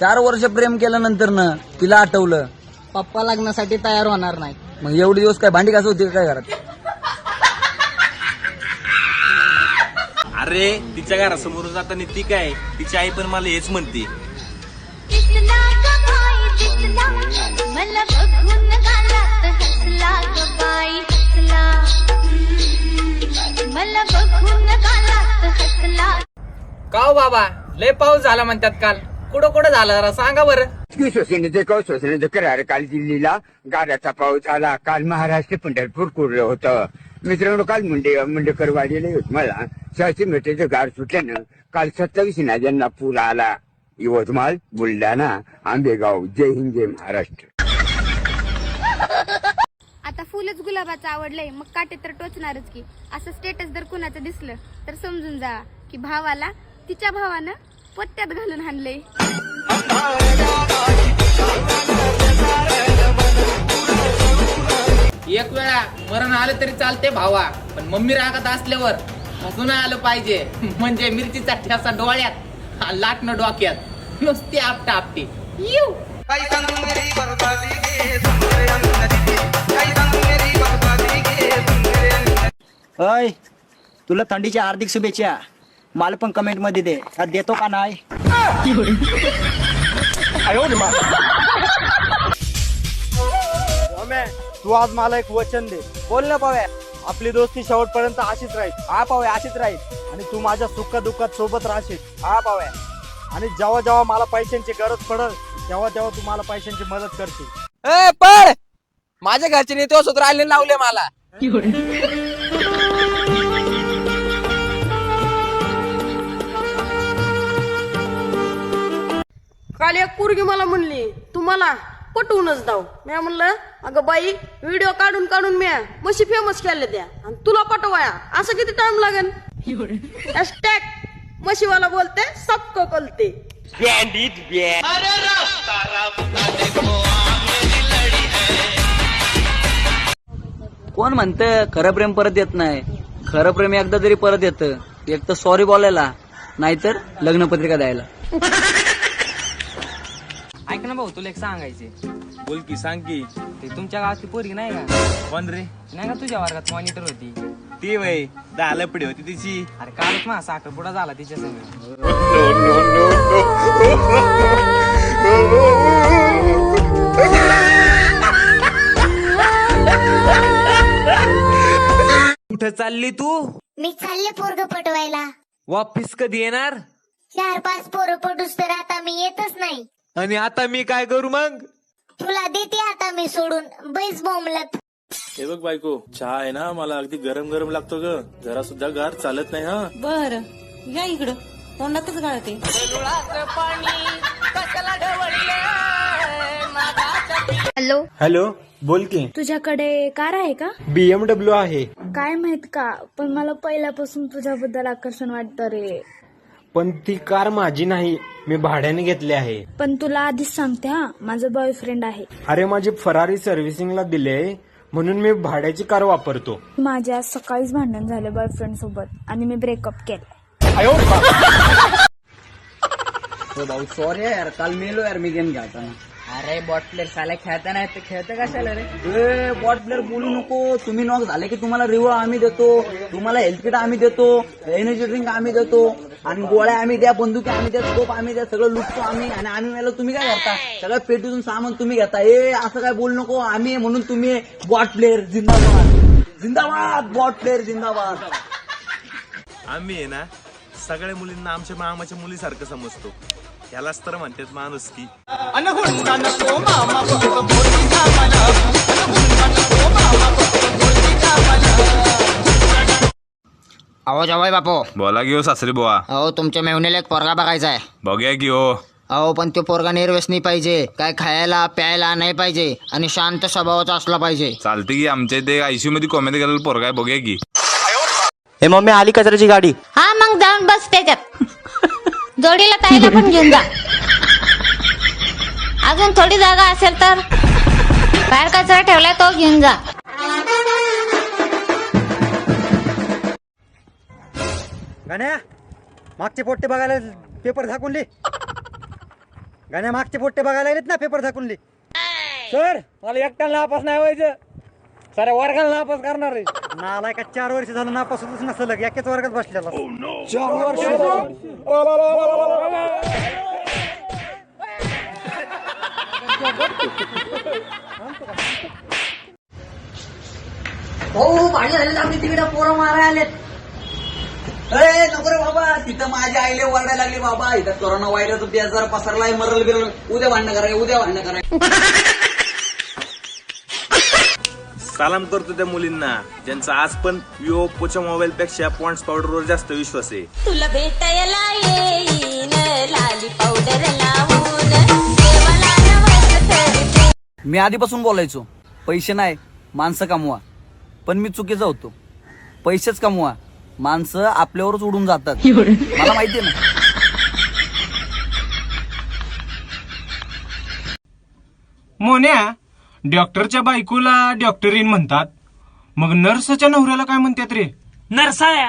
चार वर्ष प्रेम केल्यानंतर न तिला आठवलं. पप्पा लग्नासाठी तयार होणार नाही. मग एवढे दिवस काय भांडी घासत होती का काय घरात? अरे तिच्या घरासमोरून जाताना ती काय? तिची आई पण मला हेच म्हणते. दिसला ग बाई दिसला मला बघून गालात हसला ग बाई हसला. मला बघून गालात हसला. का हो बाबा लय पाऊस झाला म्हणतात काल. कुठं कुठं झाला जरा सांगा बरं. की श्वसनेचं कौ श्वसनेचं करार काल दिल्लीला गाड्याचा पाऊस झाला काल महाराष्ट्र पंढरपूर कोरलं होतं. मित्रांनो काल मुंडे मुंडेकर वाढलेले होत मला. सहाशे मीटरचं गाड सुटल्यानं काल सत्तावीस नद्यांना पूर आला. यवतमाळ बुलढाणा आंबेगाव. जय हिंद जय महाराष्ट्र. आता फुलच गुलाबाचं आवडलंय. मग काटे तर टोचणारच की. असं स्टेटस जर कुणाचं दिसलं तर समजून जा की भावाला तिच्या भावानं पत्त्यात घालून हाणलंय एक वेळा मरण आलं तरी चालते भावा पण मम्मी रागात असल्यावर हसून आलं पाहिजे. म्हणजे मिरचीचा ठ्यासा डोळ्यात लाटणं डोक्यात. नुसती आपटा आपटी. येऊ अय तुला थंडीच्या हार्दिक शुभेच्छा. मला पण कमेंटमध्ये दे. देतो का नाही? तू आज मला एक वचन दे. बोल ना पाव्या. आपली दोस्ती शेवटपर्यंत अशीच राहील. हा पाव्या अशीच राहील. आणि तू माझ्या सुख दुःखात सोबत राहशील. हा पाव्या. आणि जेव्हा जेव्हा मला पैशांची गरज पडल तेव्हा तेव्हा तू मला पैशांची मदत करशील. ए माझ्या घरचे तो सूत्र आले लावले मला. काल एक पोरगी मला म्हणली तुम्हाला पटवूनच दाव. मी म्हणलं अगं बाई व्हिडिओ काढून काढून म्या मशी फेमस केले त्या आणि तुला पटवाया. असं किती टाइम लागेल? हॅशटॅग मशीवाला बोलते सबको कलते कोण म्हणतं खरं प्रेम परत येत नाही. खरं प्रेम एकदा तरी परत येतं. एक तर सॉरी बोलायला नाहीतर लग्नपत्रिका द्यायला. ऐक ना भाऊ तुला एक सांगायचे. बोल की सांग की. ते तुमच्या गावातली पोरगी नाही का? कोण रे? नाही का तुझ्या वर्गात मॉनिटर होती? ती वय दहा लपडी होती तिची. अरे कालच माझा साखरपुडा झाला तिच्या संग. कुठं चालली तू? मी चालले पोरग पटवायला. वापिस कधी येणार? चार पाच पोरं पटूस तर आता मी येतच नाही. आणि आता मी काय करू मग? तुला देते आता मी सोडून. बैस बोंबलत. हे बघ बायको चहा आहे ना? मला अगदी गरम गरम लागतो ग. जरा सुद्धा गार चालत नाही हा? बर. या इकडं. तोंडातच गाळते. हॅलो. हॅलो बोल की. तुझ्याकडे कार आहे का? बीएमडब्ल्यू आहे. काय माहीत का पण मला पहिल्यापासून तुझ्याबद्दल आकर्षण वाटतं रे. पण ती कार माझी नाही मी भाड्याने घेतली आहे. पण तुला आधीच सांगते हा माझा बॉयफ्रेंड आहे. अरे माझी फरारी सर्व्हिसिंगला दिले म्हणून मी भाड्याची कार वापरतो. माझे आज सकाळीच भांडण झाले बॉयफ्रेंड सोबत आणि मी ब्रेकअप केलं हो भाऊ सॉरी यार काल मेलो यार मी गेम खेळताना अरे बॉट प्लेअर साला खेळता नाही तर खेळतं कशाला रे? ए बॉट प्लेअर बोलू नको. तुम्ही नॉक झाले की तुम्हाला रिवळ आम्ही देतो. तुम्हाला हेल्थ किट आम्ही देतो. एनर्जी ड्रिंक आम्ही देतो. आणि गोळ्या आम्ही द्या बंदुकी आम्ही द्या स्कोप आम्ही द्या सगळं लुटतो आम्ही. आणि आम्ही मेलो तुम्ही काय करता? सगळं पेटीतून सामान तुम्ही घेता. ए असं काय बोलू नको. आम्ही आहे म्हणून तुम्ही बॉट प्लेअर जिंदाबाद. जिंदाबाद बॉट प्लेअर जिंदाबाद. आम्ही आहे ना सगळ्या मुलींना आमच्या मामाच्या मुलीसारखं समजतो. यालाच तर म्हणतात माणूस की. अहो जवाई बापू. बोला की हो सासरी बुवा. अहो तुमच्या मेवणीला एक पोरगा बघायचा आहे. बघूया की हो. अहो पण तो पोरगा निर्व्यसनी पाहिजे. काय खायला प्यायला नाही पाहिजे. आणि शांत स्वभावाचा असला पाहिजे. चालते की आमच्या इथे आयसीयू मध्ये कॉमेंट गेलेलं पोरगा आहे बघूया की. हे मम्मी आली कचऱ्याची गाडी. हा मग जाऊन बस त्याच्यात. जोडीला ताईला पण घेऊन जा. अजून थोडी जागा असेल तर. बाहेर कचरा ठेवलाय तो घेऊन जा. गाण्या मागचे पोट्टे बघायला पेपर झाकून ले गाण्या मागचे पोट्टे बघायला लागलेत ना पेपर झाकून सर मला एकट्याला नापास नाही व्हायचं. साऱ्या वर्गाला नापास करणार आहे. नालाय का चार वर्ष झालं नापास होतच नसलं एकाच वर्गात बसलेला. चार वर्ष हो पाणी झाले आम्ही तिकडे पोरं मारायला आलेत. अरे नको रे बाबा तिथं माझी आईले ओरडायला लागली बाबा. इथं कोरोना व्हायरस होती जरा पसरलाय मरल बिरल उद्या भांडणं कराय उद्या भांडणं कराय सलाम करतो त्या मुलींना. ज्यांचा आज पण विवो ओप्पोच्या मोबाईल पेक्षा पॉन्ड्स पावडरवर जास्त विश्वास आहे. तुला भेटायला येईन लाली पावडर लावून. देवाला नवस करते मी आधीपासून बोलायचो पैसे नाही माणसं कमवा. पण मी चुकीचा होतो. पैसेच कमवा. माणसं आपल्यावरच उडून जातात. मला माहितीये ना. मोन्या डॉक्टरच्या बायकोला डॉक्टरीन म्हणतात. मग नर्सच्या नवऱ्याला काय म्हणतात रे? नर्साळ्या.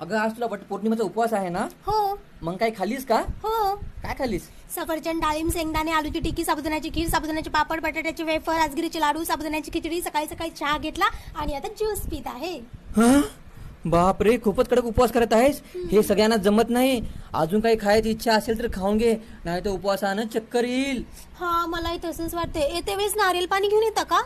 अगं आज तुला वट पौर्णिमेचा उपवास आहे ना? हो. मग काय खालीस का? हो. काय खालीस? सफरचंद डाळिंब शेंगदाणे आलूची टिक्की साबुदाण्याची खीर साबुदाण्याचे पापड बटाट्याचे वेफर राजगिरीचे लाडू साबुदाण्याची खिचडी सकाळी सकाळी चहा घेतला आणि आता ज्यूस पित आहे. बाप रे खूपच कडक उपवास करत आहेस? हे सगळ्यांना जमत नाही. अजून काही खायची इच्छा असेल तर खाऊन घे. नाही तर उपवासानं चक्कर येईल. हा मलाही तसंच वाटते येते वेळेस नारियल पाणी घेऊन येतं का?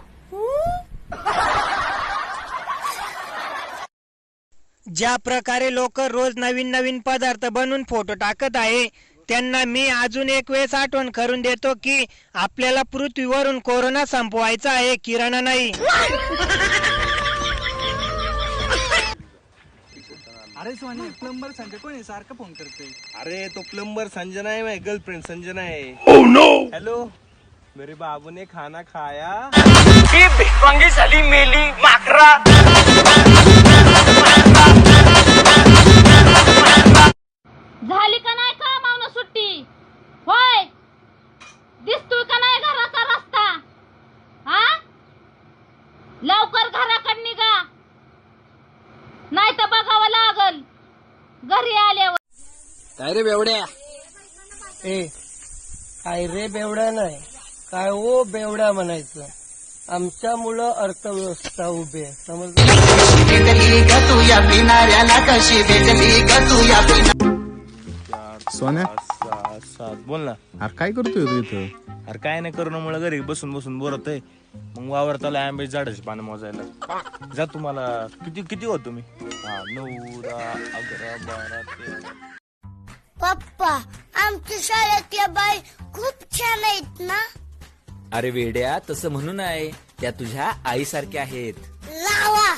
ज्या प्रकारे लोक रोज नवीन नवीन पदार्थ बनवून फोटो टाकत आहे त्यांना मी अजून एक वेळेस आठवण करून देतो की आपल्याला पृथ्वीवरून कोरोना संपवायचा आहे किराणा नाही. अरे सोनी प्लंबर संजय कोणी सारखं फोन करते अरे तो प्लंबर संजना है मैं गर्लफ्रेंड संजना है हेलो मेरे बाबू ने खाना खाया. झाली का नाही का मावनं सुट्टी? होय. दिसतोय का नाही घराचा रस्ता हा लवकर घराकडे निघा नाही तर बघावं लागल घरी आल्यावर काय रे बेवड्या. ए काय रे बेवड्या नाही. काय ओ बेवड्या म्हणायचं. आमच्या मुलं अर्थव्यवस्था उभे आहे. समजलं? सोन्या? सात बोल ना. अरे काय करतोय तू इथं? अरे काय नाही करोनामुळे घरी बसून बसून बोरत आहे मग वावर त्याला आंबे झाडाची पानं मोजायला. जा तुम्हाला. किती किती हो तुम्ही? हा नऊ दहा अकरा बारा तेरा. पप्पा आमच्या शाळेतल्या बाई खूप छान आहेत ना? अरे वेड्या तसं म्हणू नये. त्या तुझ्या आईसारख्या आहेत. लावा.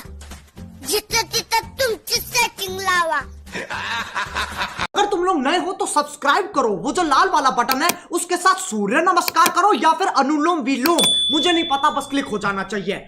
जिथं तिथं तुमची सेटिंग लावा. अगर तुम लोग नए हो तो सब्सक्राइब करो। वो जो लाल वाला बटन है उसके साथ सूर्य नमस्कार करो या फिर अनुलोम विलोम। मुझे नहीं पता बस क्लिक हो जाना चाहिए।